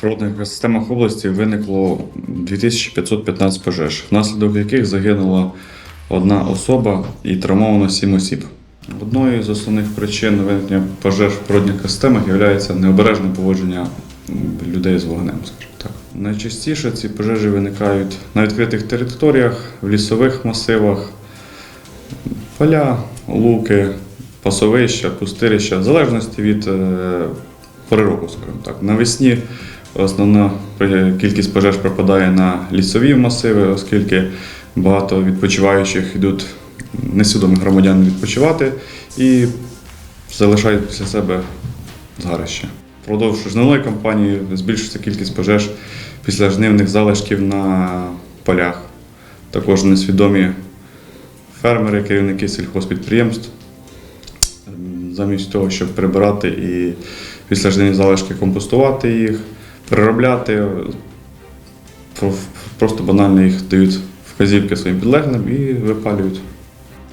Природних екосистемах області виникло 2515 пожеж, внаслідок яких загинула одна особа і травмовано 7 осіб. Одною з основних причин виникнення пожеж в природних екосистемах є необережне поводження людей з вогнем, так. Найчастіше ці пожежі виникають на відкритих територіях, в лісових масивах, поля, луки, пасовища, пустирища, в залежності від е, пори скажімо так. Навесні основна кількість пожеж припадає на лісові масиви, оскільки багато відпочиваючих йдуть несвідомих громадян відпочивати і залишають після себе згарище. Впродовж жнивної кампанії збільшується кількість пожеж після жнивних залишків на полях. Також несвідомі фермери, керівники сільхозпідприємств, замість того, щоб прибирати і після жнивних залишки компостувати їх, переробляти, просто банально їх дають вказівки своїм підлеглим і випалюють.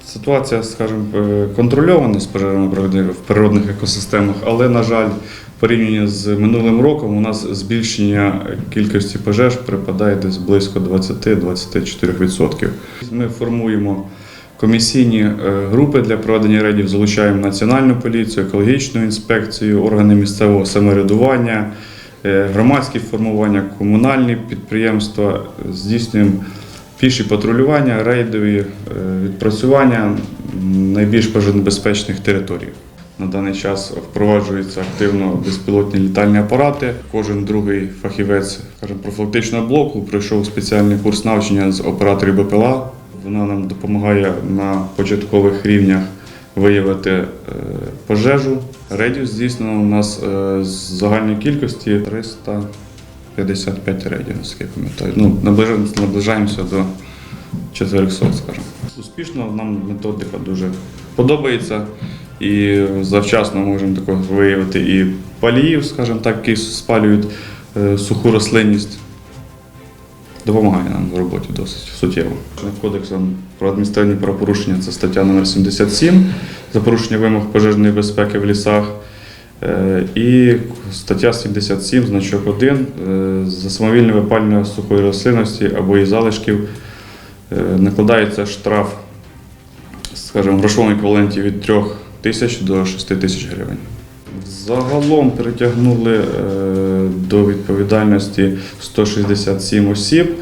Ситуація, скажімо, е, контрольована з пожежами в природних екосистемах, але, на жаль, в порівнянні з минулим роком у нас збільшення кількості пожеж припадає десь близько 20-24%. Ми формуємо комісійні е, групи для проведення рейдів, залучаємо національну поліцію, екологічну інспекцію, органи місцевого самоврядування, громадські формування, комунальні підприємства, здійснюємо піші патрулювання, рейдові е, відпрацювання найбільш пожежнебезпечних територій. На даний час впроваджуються активно безпілотні літальні апарати. Кожен другий фахівець скажімо, профілактичного блоку пройшов спеціальний курс навчання з операторів БПЛА. Вона нам допомагає на початкових рівнях виявити е, пожежу. Рейдів здійснено у нас е, з загальної кількості 355 рейдів, наскільки я пам'ятаю. Ну, наближаємося, наближаємося до 400, скажімо. Успішно нам методика дуже подобається. І завчасно можемо також виявити і паліїв, скажімо так, які спалюють е, суху рослинність. Допомагає нам в роботі досить суттєво. Кодексом про адміністративні правопорушення це стаття номер 77 за порушення вимог пожежної безпеки в лісах. Е, І стаття 77, значок 1 е, за самовільне випалювання сухої рослинності або її залишків е, накладається штраф, скажімо, в грошовому еквіваленті від 3 тисяч до 6 тисяч гривень. Загалом притягнули е, до відповідальності 167 осіб.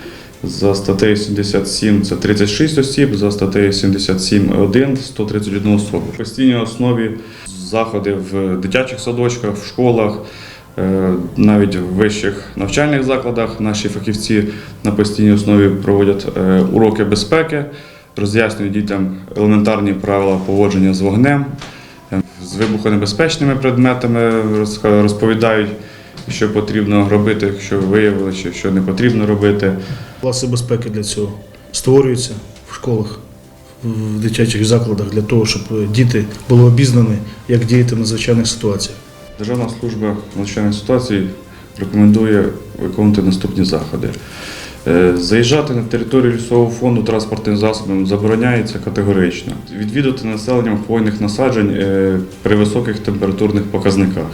За статтею 77 це 36 осіб, за статтею 77.1 131 особи. В постійній основі заходи в дитячих садочках, в школах, е, навіть в вищих навчальних закладах наші фахівці на постійній основі проводять е, уроки безпеки, роз'яснюють дітям елементарні правила поводження з вогнем з вибухонебезпечними предметами, розповідають, що потрібно робити, якщо виявили, що, що не потрібно робити. Класи безпеки для цього створюються в школах, в дитячих закладах для того, щоб діти були обізнані, як діяти в надзвичайних ситуаціях. Державна служба надзвичайних ситуацій рекомендує виконувати наступні заходи. Е, Заїжджати на територію лісового фонду транспортним засобом забороняється категорично. Відвідувати населенням хвойних насаджень е, при високих температурних показниках.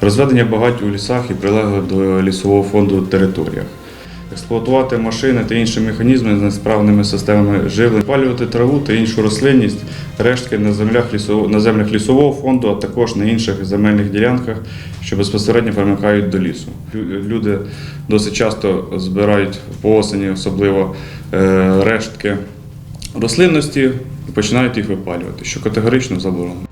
Розведення багать у лісах і прилеглих до лісового фонду територіях. Експлуатувати машини та інші механізми з несправними системами живлення, палювати траву та іншу рослинність, рештки на землях, лісового, на землях лісового фонду, а також на інших земельних ділянках, що безпосередньо примикають до лісу. Люди досить часто збирають по осені, особливо е, рештки рослинності і починають їх випалювати, що категорично заборонено.